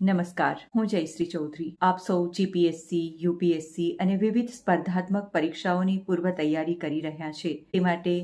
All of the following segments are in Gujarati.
નમસ્કાર હું જયશ્રી ચૌધરી આપ સૌ જીપીએસસી યુપીએસસી અને વિવિધ સ્પર્ધાત્મક પરીક્ષાઓની પૂર્વ તૈયારી કરી રહ્યા છે તે માટે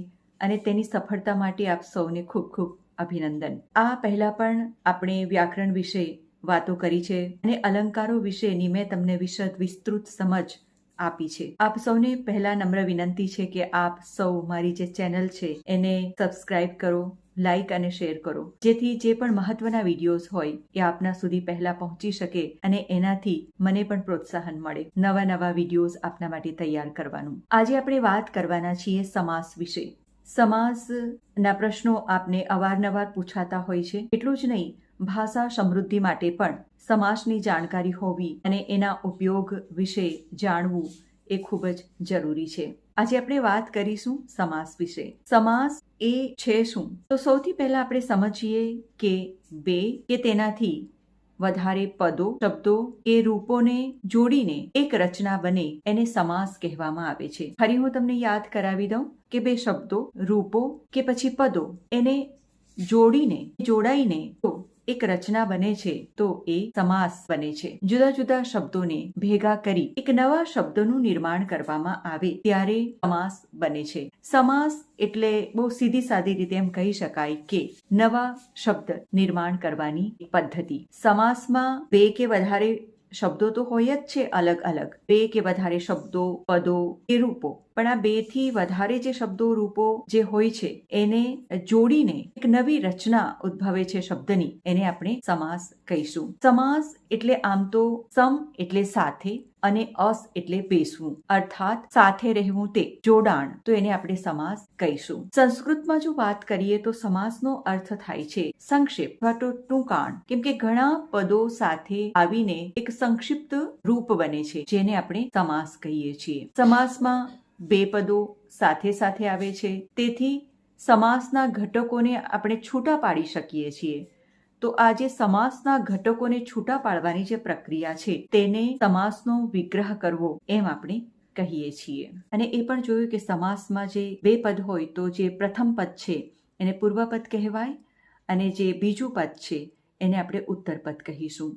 અને તેની સફળતા માટે આપ સૌને ખૂબ ખૂબ અભિનંદન આ પહેલા પણ આપણે વ્યાકરણ વિશે વાતો કરી છે અને અલંકારો વિશેની મેં તમને વિશદ વિસ્તૃત સમજ આપી છે. આપ સૌને પહેલા નમ્ર વિનંતી છે કે આપ સૌ મારી જે ચેનલ છે, એને સબસ્ક્રાઇબ કરો, લાઇક અને શેર કરો. જેથી જે પણ મહત્વના વિડીયોઝ હોય, એ આપના સુધી પહેલા પહોંચી શકે અને એનાથી મને પણ પ્રોત્સાહન મળે નવા નવા વિડીયોઝ આપના માટે તૈયાર કરવાનું. આજે આપણે વાત કરવાના છીએ સમાસ વિશે. સમાસના પ્રશ્નો આપને અવારનવાર પૂછાતા હોય છે. એટલું જ નહીં ભાષા સમૃદ્ધિ માટે પણ સમાસની જાણકારી હોવી અને એના ઉપયોગ વિશે જાણવું એ ખૂબ જ જરૂરી છે. આજે આપણે વાત કરીશું સમાસ વિશે. સમાસ એ છે શું? તો સૌથી પહેલા આપણે સમજીએ કે બે કે તેનાથી વધારે પદો, શબ્દો કે રૂપોને જોડીને એક રચના બને એને સમાસ કહેવામાં આવે છે. ફરી હું તમને યાદ કરાવી દઉં કે બે શબ્દો, રૂપો કે પછી પદો એને જોડીને, જોડાઈને એક રચના બને છે, તો એ સમાસ બને છે. જુદા જુદા શબ્દોને ભેગા કરી એક નવા શબ્દનું નિર્માણ કરવામાં આવે ત્યારે સમાસ બને છે. સમાસ એટલે બહુ સીધી સાદી રીતે એમ કહી શકાય કે નવા શબ્દ નિર્માણ કરવાની પદ્ધતિ. સમાસમાં બે કે વધારે શબ્દો તો હોય જ છે અલગ અલગ. બે કે વધારે શબ્દો, પદો કે રૂપો. પણ આ બેથી વધારે જે શબ્દો, રૂપો જે હોય છે, એને જોડીને એક નવી રચના ઉદ્ભવે છે શબ્દની, એને આપણે સમાસ કહીશું. સમાસ એટલે આમ તો સમ એટલે સાથે અને અસ એટલે બેસવું. અર્થાત સાથે રહેવું તે, જોડાણ, તો એને આપણે સમાસ કહીશું. સંસ્કૃતમાં જો વાત કરીએ તો સમાસનો અર્થ થાય છે સંક્ષેપ અથવા તો ટૂંકાણ. કેમ કે ઘણા પદો સાથે આવીને એક સંક્ષિપ્ત રૂપ બને છે, જેને આપણે સમાસ કહીએ છીએ. સમાસમાં બે પદો સાથે સાથે આવે છે. તેથી સમાસના ઘટકોને આપણે છૂટા પાડી શકીએ છીએ. તો આ જે સમાસના ઘટકોને છૂટા પાડવાની જે પ્રક્રિયા છે, તેને સમાસનો વિગ્રહ કરવો એમ આપણે કહીએ છીએ. અને એ પણ જોયું કે સમાસમાં જે બે પદ હોય, તો જે પ્રથમ પદ છે, એને પૂર્વપદ કહેવાય અને જે બીજું પદ છે, એને આપણે ઉત્તરપદ કહીશું.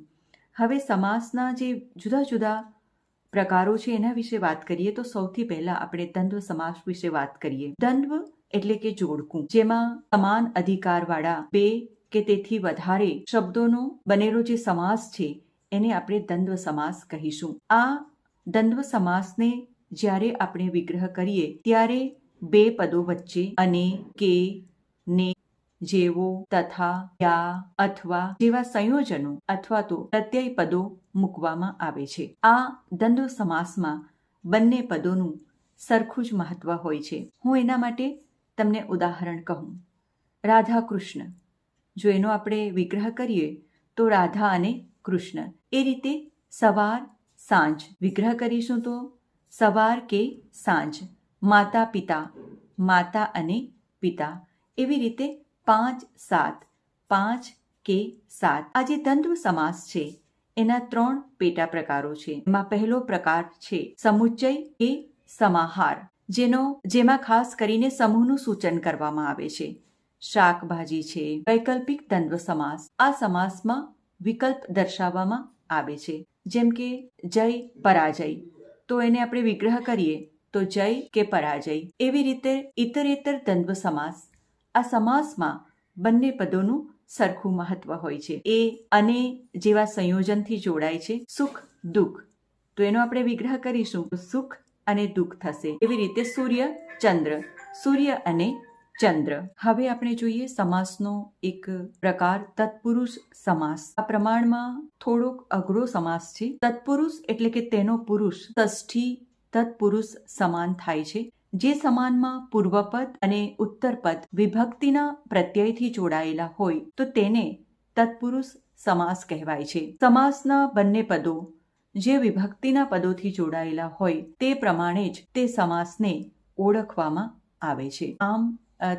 હવે સમાસના જે જુદા જુદા પ્રકારો છે એના વિશે વાત કરીએ તો સૌથી પહેલા આપણે દ્વંદ્વ સમાસ વિશે વાત કરીએ. દ્વંદ્વ એટલે કે જોડકું, જેમાં સમાન અધિકારવાળા બે કે તેથી વધારે શબ્દોનો બનેલો જે સમાસ છે એને આપણે દ્વંદ્વ સમાસ કહીશું. આ દ્વંદ્વ સમાસને જ્યારે આપણે વિગ્રહ કરીએ ત્યારે બે પદો વચ્ચે અને કે, ને જેવો તથા યા અથવા જેવા સંયોજનો અથવા તો પ્રત્યય પદો મૂકવામાં આવે છે. આ દ્વંદ્વ સમાસમાં બંને પદોનું સરખું જ મહત્વ હોય છે. હું એના માટે તમને ઉદાહરણ કહું. રાધા કૃષ્ણ જો એનો આપણે વિગ્રહ કરીએ, તો રાધા અને કૃષ્ણ એ રીતે સવાર, સાંજ વિગ્રહ કરીશું તો સવાર કે સાંજ માતા પિતા માતા અને પિતા એવી રીતે પાંચ સાત, પાંચ કે સાત. આ જે દ્વંદ્વ સમાસ છે, એના ત્રણ પેટા પ્રકારો છે. એમાં પહેલો પ્રકાર છે, સમુચ્ચય કે સમાહાર, જેનો, જેમાં ખાસ કરીને સમૂહનું સૂચન કરવામાં આવે છે. શાકભાજી છે, વૈકલ્પિક દ્વંદ્વ સમાસ. આ સમાસમાં વિકલ્પ દર્શાવવામાં આવે છે. જેમ કે, જય, પરાજય. તો એને આપણે વિગ્રહ કરીએ, તો જય કે પરાજય. એવી રીતે ઇતરેતર દ્વંદ્વ સમાસ આ સમાસમાં બંને પદોનું સરખું મહત્વ હોય છે. એ અને જેવા સંયોજનથી જોડાય છે, સુખ, દુઃખ. તો એનો આપણે વિગ્રહ કરીશું. સુખ અને દુઃખ થશે. એવી રીતે સૂર્ય, ચંદ્ર. સૂર્ય અને ચંદ્ર. હવે આપણે જોઈએ સમાસનો એક પ્રકાર, તત્પુરુષ સમાસ. આ પ્રમાણમાં થોડોક અઘરો સમાસ છે. તત્પુરુષ એટલે કે તેનો પુરુષ, ષષ્ઠી તત્પુરુષ સમાન થાય છે. જે સમાનમાં પૂર્વપદ અને ઉત્તરપદ વિભક્તિના પ્રત્યયથી જોડાયેલા હોય, તો તેને તત્પુરુષ સમાસ કહેવાય છે. સમાસના બંને પદો જે વિભક્તિના પદોથી જોડાયેલા હોય, તે પ્રમાણે જ તે સમાસને ઓળખવામાં આવે છે. આમ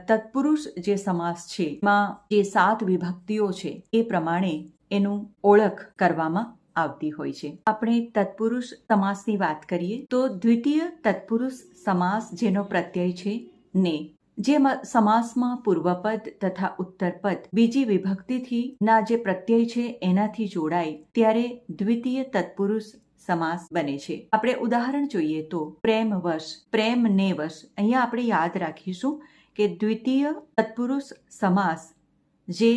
તત્પુરુષ જે સમાસ છે, માં જે સાત વિભક્તિઓ છે, એ પ્રમાણે એનું ઓળખ કરવામાં આવતી હોય છે. આપણે તત્પુરુષ સમાસની વાત કરીએ તો દ્વિતીય તત્પુરુષ સમાસ જેનો પ્રત્યય છે ને. જે સમાસમાં પૂર્વપદ તથા ઉત્તરપદ બીજી વિભક્તિથી ના જે પ્રત્યય છે એનાથી જોડાય ત્યારે દ્વિતીય તત્પુરુષ સમાસ બને છે. આપણે ઉદાહરણ જોઈએ તો પ્રેમ વશ પ્રેમ ને વશ અહીંયા આપણે યાદ રાખીશું કે દ્વિતીય તત્પુરુષ સમાસ જે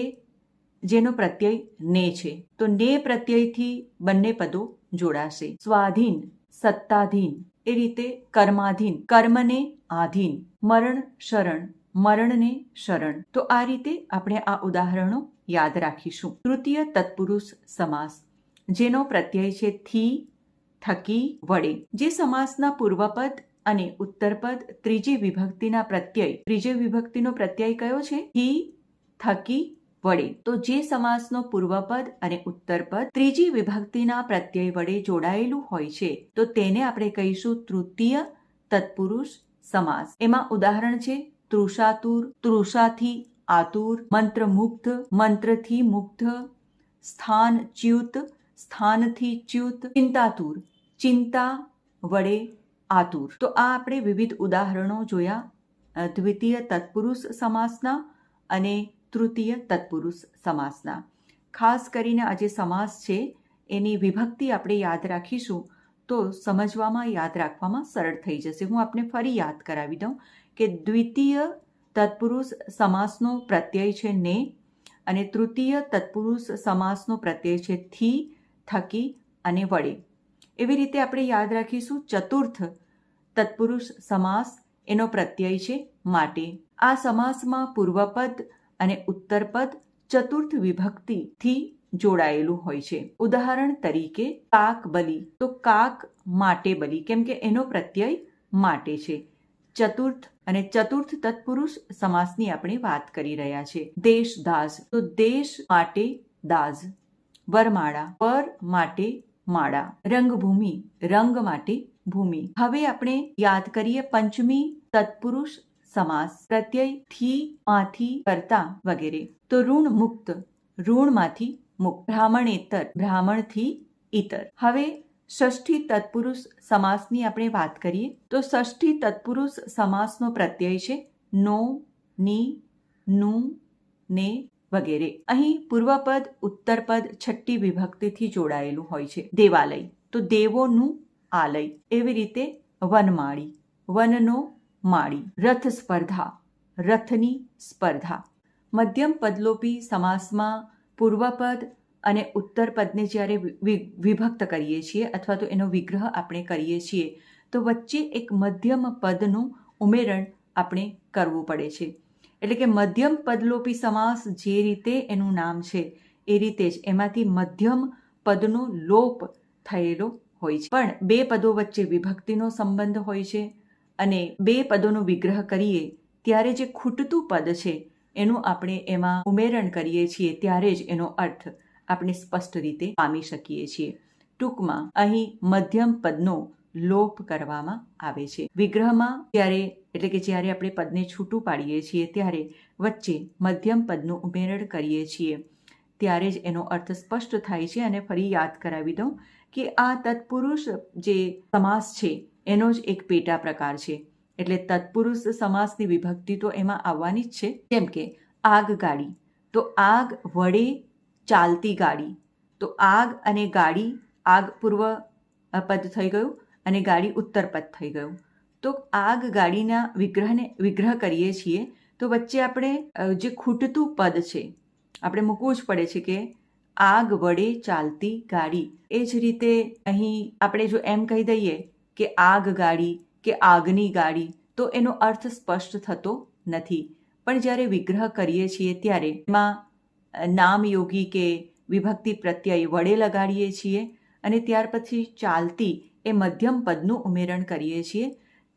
જેનો પ્રત્યય ને છે. તો ને પ્રત્યયથી બંને પદો જોડાશે. સ્વાધીન, સત્તાધીન, એ રીતે કર્માધીન, કર્મને આધીન, મરણ શરણ, મરણને શરણ. તો આ રીતે આપણે આ ઉદાહરણો યાદ રાખીશું. તૃતીય તત્પુરુષ સમાસ, જેનો પ્રત્યય છે થી, થકી, વડે. જે સમાસના પૂર્વપદ અને ઉત્તરપદ ત્રીજી વિભક્તિના પ્રત્યય. ત્રીજી વિભક્તિનો પ્રત્યય કયો છે? થી, થકી વડે. તો જે સમાસનો પૂર્વપદ અને ઉત્તરપદ ત્રીજી વિભક્તિના પ્રત્યય વડે જોડાયેલું હોય છે, તો તેને આપણે કહીશું તૃતીય તત્પુરુષ સમાસ. એમાં ઉદાહરણ છે, તૃષાતુર, તૃષાથી આતુર, મંત્રમુગ્ધ, મંત્રથી મુગ્ધ, સ્થાન ચ્યુત, સ્થાનથી ચ્યુત, ચિંતાતુર, ચિંતા વડે આતુર. તો આ આપણે વિવિધ ઉદાહરણો જોયા દ્વિતીય તત્પુરુષ સમાસના અને તૃતીય તત્પુરુષ સમાસના. ખાસ કરીને આ જે સમાસ છે, એની વિભક્તિ આપણે યાદ રાખીશું, તો સમજવામાં, યાદ રાખવામાં સરળ થઈ જશે. હું આપને ફરી યાદ કરાવી દઉં કે દ્વિતીય તત્પુરુષ સમાસનો પ્રત્યય છે ને, અને તૃતીય તત્પુરુષ સમાસનો પ્રત્યય છે થી, થકી અને વડે. એવી રીતે આપણે યાદ રાખીશું, ચતુર્થ તત્પુરુષ સમાસ એનો પ્રત્યય છે માટે. આ સમાસમાં પૂર્વપદ અને ઉત્તરપદ ચતુર્થ વિભક્તિથી જોડાયેલું હોય છે. ઉદાહરણ તરીકે, કાક બલી. તો કાક માટે બલી, કેમ કે એનો પ્રત્યય માટે છે. ચતુર્થ અને ચતુર્થ તત્પુરુષ સમાસની આપણે વાત કરી રહ્યા છે. દેશ દાસ. તો દેશ માટે દાઝ વરમાળા. પર માટે માળા. રંગભૂમિ. રંગ માટે ભૂમિ. હવે આપણે યાદ કરીએ પંચમી તત્પુરુષ સમાસ, પ્રત્યય, થી માંથી કરતા વગેરે. તો ઋણ મુક્ત, ઋણમાંથી મુક્ત. બ્રાહ્મણેતર, બ્રાહ્મણથી ઇતર હવે ષષ્ઠી તત્પુરુષ સમાસની આપણે વાત કરીએ, તો ષષ્ઠી તત્પુરુષ સમાસનો પ્રત્યય છે નો, ની, નું, ને વગેરે. અહીં પૂર્વપદ, ઉત્તરપદ, છઠ્ઠી વિભક્તિથી જોડાયેલું હોય છે. દેવાલય. તો દેવોનું આલય. એવી રીતે વનમાળી. વનનો માળી. રથ સ્પર્ધા. રથની સ્પર્ધા. મધ્યમ પદલોપી સમાસમાં પૂર્વપદ અને ઉત્તરપદને જ્યારે વિભક્ત કરીએ છીએ અથવા તો એનો વિગ્રહ આપણે કરીએ છીએ, તો વચ્ચે એક મધ્યમ પદનું ઉમેરણ આપણે કરવું પડે છે. એટલે કે મધ્યમ પદલોપી સમાસ જે રીતે એનું નામ છે, એ રીતે જ એમાંથી મધ્યમ પદનો લોપ થયેલો હોય છે. પણ બે પદો વચ્ચે વિભક્તિનો સંબંધ હોય છે અને બે પદોનો વિગ્રહ કરીએ, ત્યારે જે ખૂટતું પદ છે, એનું આપણે એમાં ઉમેરણ કરીએ છીએ, ત્યારે જ એનો અર્થ આપણે સ્પષ્ટ રીતે પામી શકીએ છીએ. ટૂંકમાં, અહીં મધ્યમ પદનો લોપ કરવામાં આવે છે. વિગ્રહમાં ત્યારે એટલે કે જ્યારે આપણે પદને છૂટું પાડીએ છીએ, ત્યારે વચ્ચે મધ્યમ પદનું ઉમેરણ કરીએ છીએ, ત્યારે જ એનો અર્થ સ્પષ્ટ થાય છે. અને ફરી યાદ કરાવી દઉં કે આ તત્પુરુષ જે સમાસ છે એનો જ એક પેટા પ્રકાર છે. એટલે તત્પુરુષ સમાસની વિભક્તિ તો એમાં આવવાની જ છે. જેમ કે આગગાડી તો આગ વડે ચાલતી ગાડી તો આગ અને ગાડી આગ પૂર્વ પદ થઈ ગયું અને ગાડી ઉત્તર પદ થઈ ગયું. તો આગ ગાડીના વિગ્રહને વિગ્રહ કરીએ છીએ તો વચ્ચે આપણે જે ખૂટતું પદ છે, આપણે મૂકવું જ પડે છે કે આગ વડે ચાલતી ગાડી એ જ રીતે અહીં આપણે જો એમ કહી દઈએ કે આગ ગાડી કે આગની ગાડી તો એનો અર્થ સ્પષ્ટ થતો નથી. પણ જ્યારે વિગ્રહ કરીએ છીએ ત્યારે એમાં નામ નામયોગી કે વિભક્તિ પ્રત્યય વડે લગાડીએ છીએ અને ત્યાર પછી ચાલતી એ મધ્યમ પદનું ઉમેરણ કરીએ છીએ,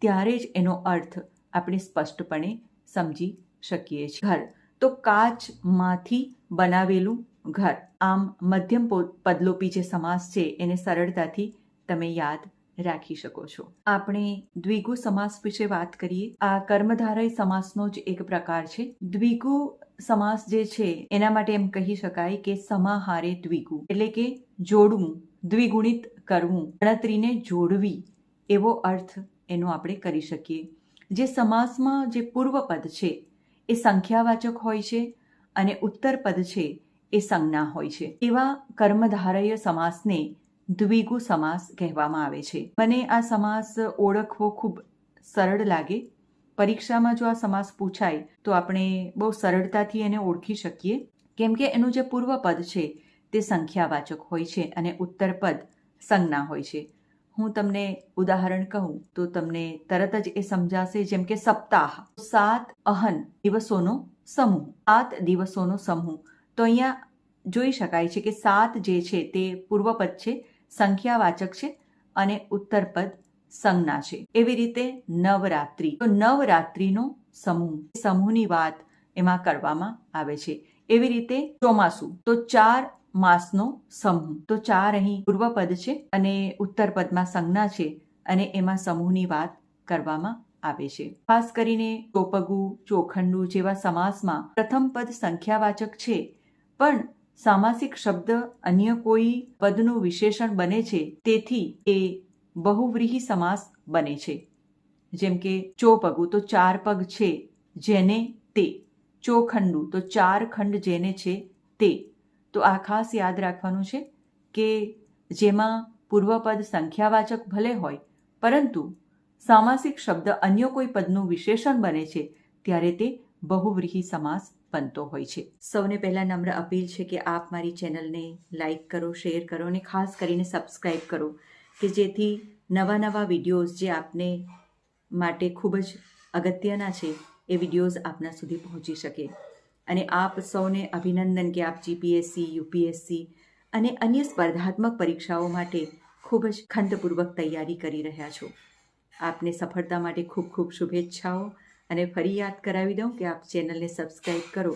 ત્યારે જ એનો અર્થ આપણે સ્પષ્ટપણે સમજી શકીએ છીએ. ઘર. તો કાચમાંથી બનાવેલું ઘર. આમ મધ્યમ પદલોપી જે સમાસ છે એને સરળતાથી તમે યાદ રાખી શકો છો. આપણે દ્વિગુ સમાસ વિશે વાત કરીએ. આ કર્મધારય સમાસનો જ એક પ્રકાર છે. દ્વિગુ સમાસ જે છે, એના માટે એમ કહી શકાય કે સમાહારે દ્વિગુ. એટલે કે જોડવું, દ્વિગુણિત કરવું, ગણતરીને જોડવી, એવો અર્થ એનો આપણે કરી શકીએ. જે સમાસમાં જે પૂર્વપદ છે, એ સંખ્યાવાચક હોય છે અને ઉત્તરપદ છે, એ સંજ્ઞા હોય છે. એવા કર્મધારય સમાસને દ્વિગુ સમાસ કહેવામાં આવે છે. મને આ સમાસ ઓળખવો ખૂબ સરળ લાગે. પરીક્ષામાં જો આ સમાસ પૂછાય, તો આપણે બહુ સરળતાથી એને ઓળખી શકીએ. કેમ કે એનું જે પૂર્વપદ છે, તે સંખ્યાવાચક હોય છે અને ઉત્તરપદ સંજ્ઞા હોય છે. હું તમને ઉદાહરણ કહું, તો તમને તરત જ એ સમજાશે, જેમ કે સપ્તાહ. સાત અહન દિવસોનો સમૂહ. સાત દિવસોનો સમૂહ. તો અહીંયા જોઈ શકાય છે કે સાત જે છે, તે પૂર્વપદ છે. સંખ્યાવાચક છે અને ઉત્તરપદ સંજ્ઞા છે. એવી રીતે નવરાત્રિ. તો નવરાત્રિનો સમૂહ, સમૂહની વાત એમાં કરવામાં આવે છે. એવી રીતે ચોમાસું. તો ચાર માસનો સમૂહ. તો ચાર અહીં પૂર્વપદ છે અને ઉત્તરપદમાં સંજ્ઞા છે અને એમાં સમૂહની વાત કરવામાં આવે છે. ખાસ કરીને ચોપગુ ચોખંડુ જેવા સમાસમાં પ્રથમ પદ સંખ્યાવાચક છે. પણ સામાસિક શબ્દ અન્ય કોઈ પદનું વિશેષણ બને છે, તેથી એ બહુવ્રીહી સમાસ બને છે. જેમ કે, ચોપગુ તો ચાર પગ છે, જેને તે. ચોખંડુ તો ચાર ખંડ જેને છે, તે. તો આ ખાસ યાદ રાખવાનું છે કે, જેમાં પૂર્વપદ સંખ્યાવાચક ભલે હોય, પરંતુ સામાસિક શબ્દ અન્ય કોઈ પદનું વિશેષણ બને છે, ત્યારે તે બહુવ્રીહી સમાસ બનતો હોય છે. સૌને પહેલા નમ્ર અપીલ છે કે આપ મારી ચેનલને લાઈક કરો, શેર કરો અને ખાસ કરીને સબસ્ક્રાઈબ કરો, કે જેથી નવા નવા વિડીયોઝ જે આપને માટે ખૂબ જ અગત્યના છે, એ વિડીયોઝ આપના સુધી પહોંચી શકે. અને આપ સૌને અભિનંદન કે આપ જીપીએસસી યુપીએસસી અને અન્ય સ્પર્ધાત્મક પરીક્ષાઓ માટે ખૂબ જ ખંતપૂર્વક તૈયારી કરી રહ્યા છો. આપને સફળતા માટે ખૂબ ખૂબ શુભેચ્છાઓ. અને ફરી યાદ કરાવી દઉં કે આપ ચેનલને સબસ્ક્રાઈબ કરો.